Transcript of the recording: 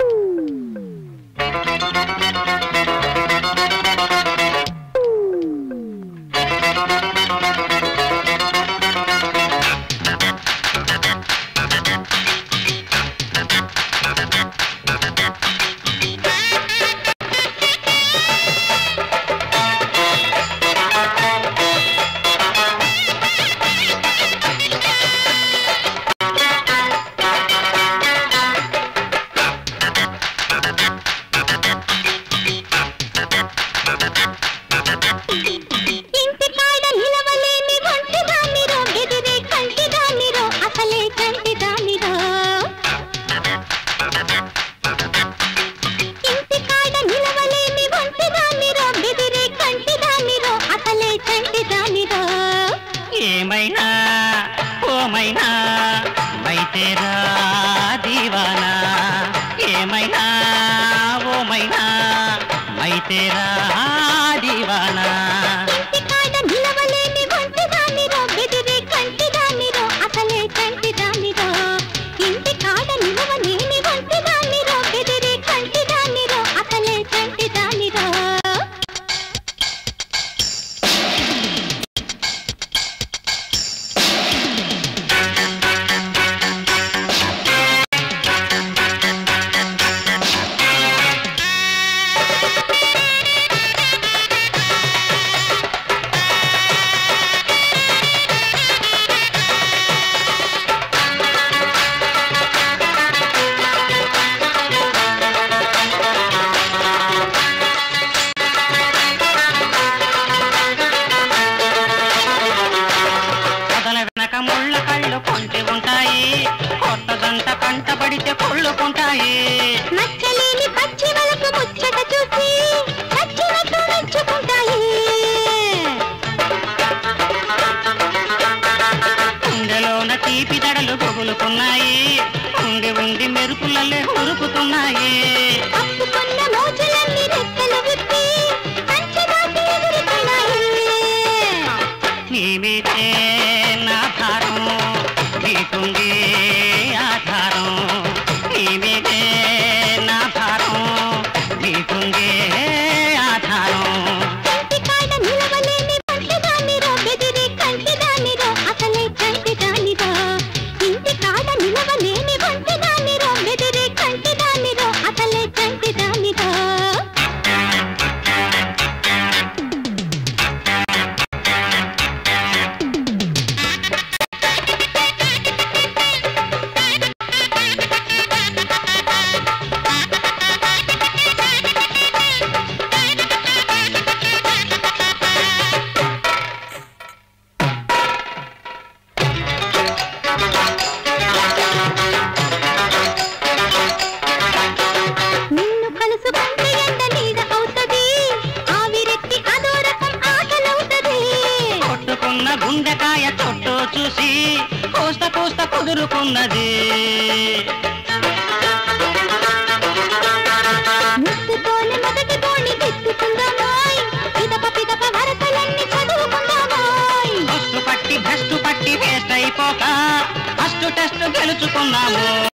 Ooh. ఏమైనా? మైతేరా దీవానా? ఏమైనా? ఓమైనా? మైతేరా దీవానా? అల్లుకుంటాయి నచ్చలేని పచ్చి వలకు ముచ్చట చూసి తీపి దడలు పొగులుకున్నాయి ఉండి ఉండి మెరుపులలే ఉరుకుతున్నాయి చూసి కోస్త కోస్త పొదురుకున్నది పట్టి భ్రష్టు పట్టి వేస్ట్ అయిపోతా. First test గెలుచుకున్నాము